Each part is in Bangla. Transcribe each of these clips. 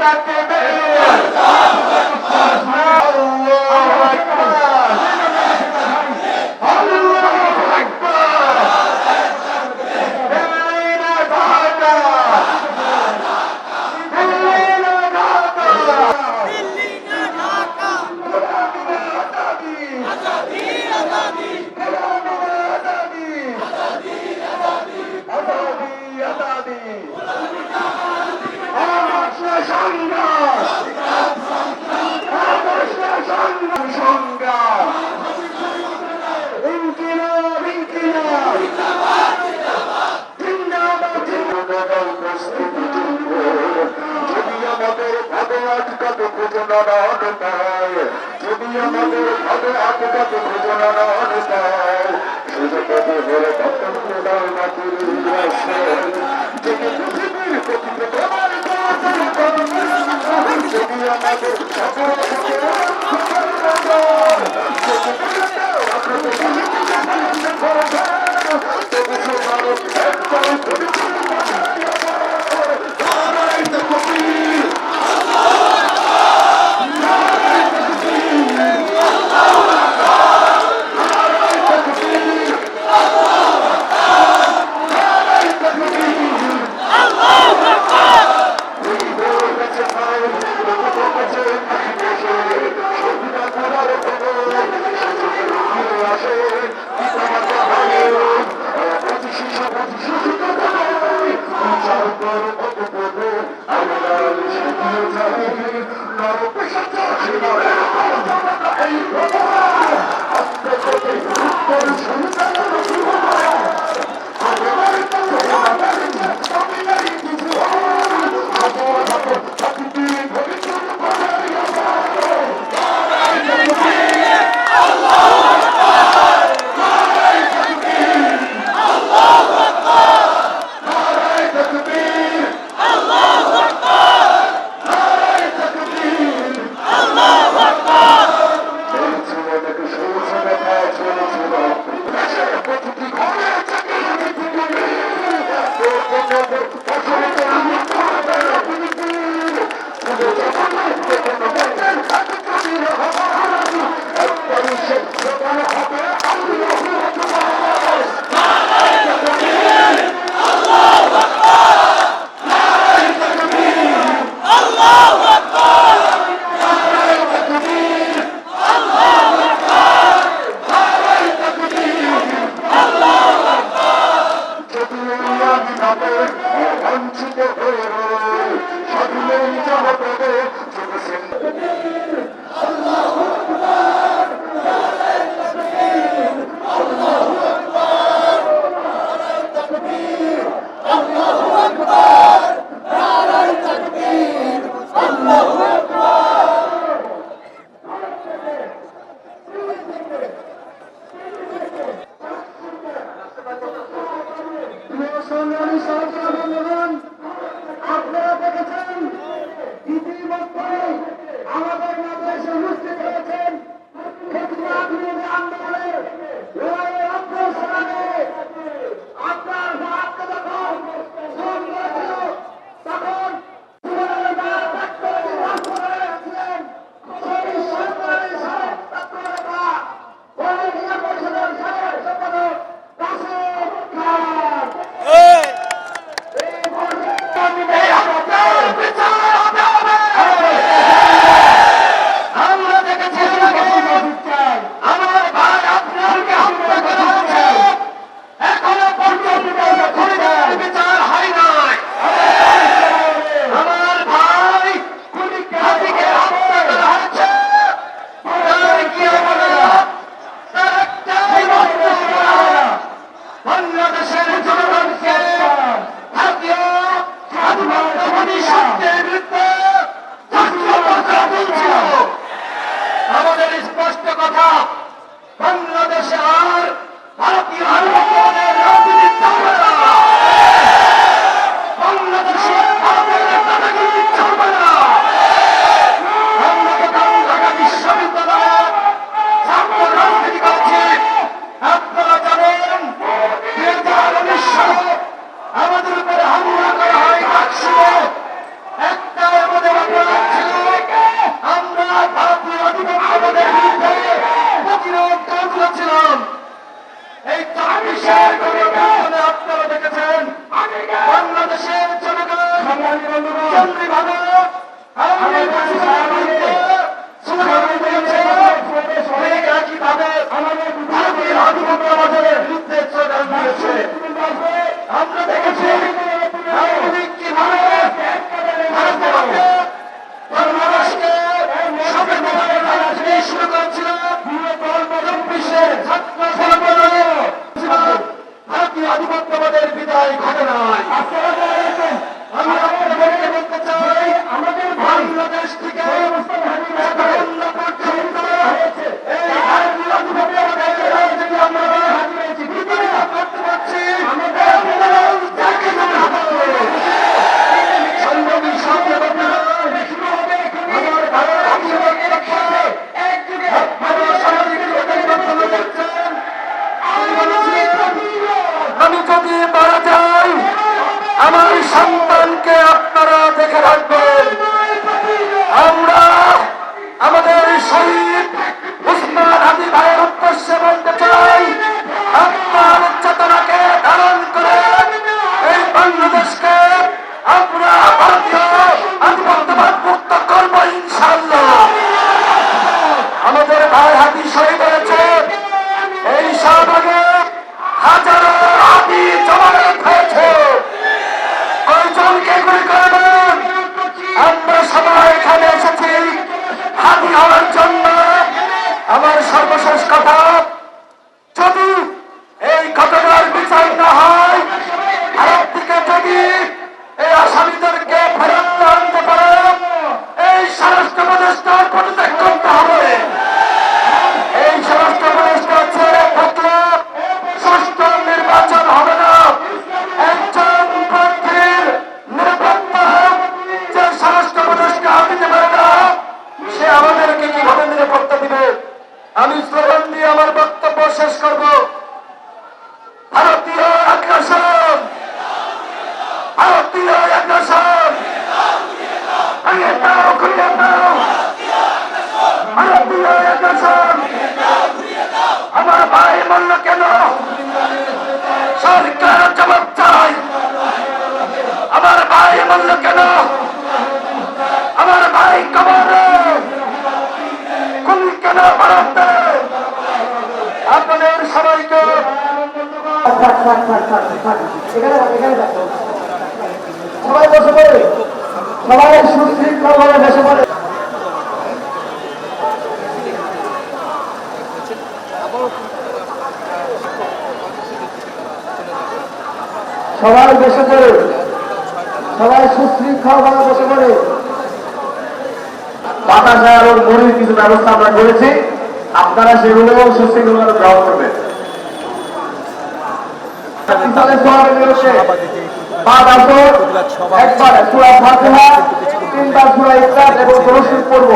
সংগ্রাম ইনকিলাব ইনকিলাব জিন্দাবাদ জিন্দাবাদ প্রস্তুতি যুদ্ধ যদি আমাদের ভাবে আটকাতে ঘোষণা না পায় যদি আমাদের ভাবে আটকাতে ঘোষণা না পায় সুযোগ হলে তখন প্রদান মাটির যদি কোরআন চেতনাকে ধারণ করে এই বাংলাদেশকে আমরা ভারতীয় আত্মবাদ মুক্ত করব ইনশাল্লাহ আমাদের ভাই হাতি শহীদ হয়েছে এই শাহবাগে হাজারো হাতি জমায়েত হয়েছে। কয়জনকে গুলি করবে আমার ভাই মূল্য কেন সরকার জবাব চাই আমার ভাই মূল্য কেন আমার ভাই কবরে খুন কেন ভারতে আপনাদের সবাইকে সবাই বসে পড়ে। সবাই সুশৃঙ্খল ভাবে বসে পড়ে। সবাই বসে পড়ে। সবাই সুশৃঙ্খল ভাবে বসে পড়ে। কিছু ব্যবস্থা আমরা করেছি। আপনারা সেগুলো সুশৃঙ্খল ভাবে গ্রহণ করবেন। পাঁচ আসর একবার সুরা ফাতিহা তিনবার সুরা ইসলাম এবং দরশিদ পড়ব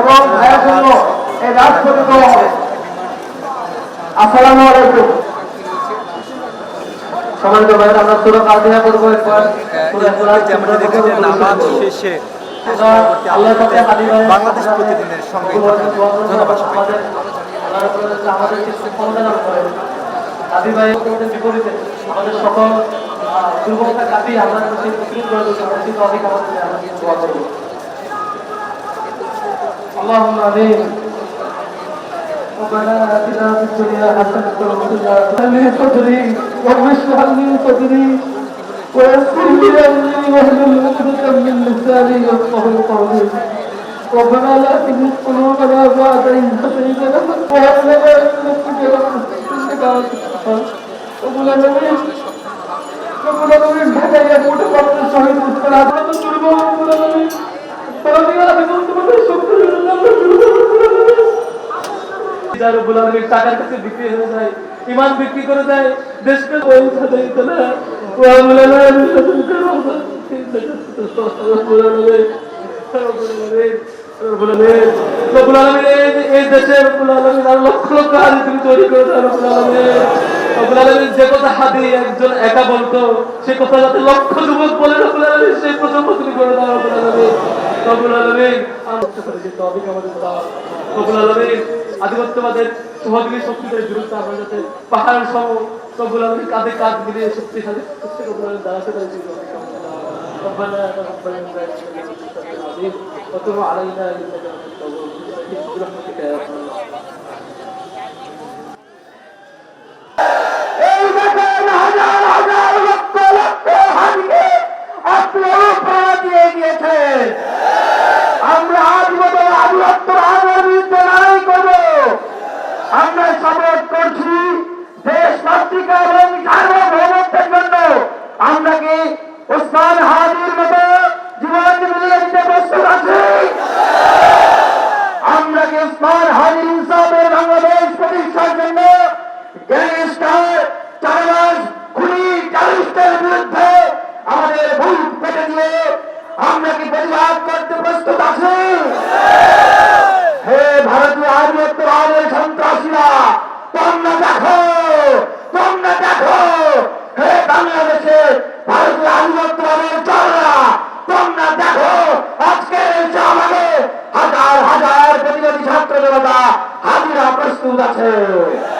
এবং ভাইয়ের জন্য এই রাজপথে দেওয়া হবে। আসসালামু আলাইকুম। সম্মানিত ভাই আমরা সুরা ফাতিহা পড়ব একবার। আমরা দেখেছি নামাজ শেষে বাংলাদেশ প্রতিদিনের সঙ্গে ধন্যবাদ আমাদের সকল দুর্বলতা কাটিয়ে আমরা সেই প্রতিরোধ করে দিচ্ছি আমরা কিন্তু অধিক আমাদের আমরা দোয়া করবো اللهم امين ربنا اتنا في الدنيا حسنه وفي الاخره من صدري واشرح لي صدري ويسر لي امري واهلل عقدة من لساني يفقه قولي ربنا لا تزغ قلوبنا بعد إذ هديتنا وهب لنا من لدنك رحمة إنك أنت الوهاب টাকার কাছে বিক্রি হয়ে যায় ইমান বিক্রি করে দেয়, দেশকে এই- এই দেশে রব্বুল আলামিন আর লক্ষ লক্ষ হাদি তুমি তৈরি করে দাও রব্বুল আলামিন রব্বুল আলামিন যে কথা হাদি একজন একা বলতো সে কথা যাতে লক্ষ যুবক বলে রব্বুল আলামিন সেই প্রজন্ম তুমি করে দাও রব্বুল আলামিন রব্বুল আলামিন আমরা করে যে তবে আমাদের দাও রব্বুল আলামিন আধিপত্যবাদের সহযোগী শক্তিদের বিরুদ্ধে আমরা যাতে পাহাড় সহ রব্বুল আলামিন কাঁধে কাঁধ মিলিয়ে শক্তিশালী শক্তি রব্বুল আলামিন দাঁড়াতে পারি ربنا تقبل منا انك انت السميع العليم وتب علينا انك انت التواب الرحيم برحمتك يا 打开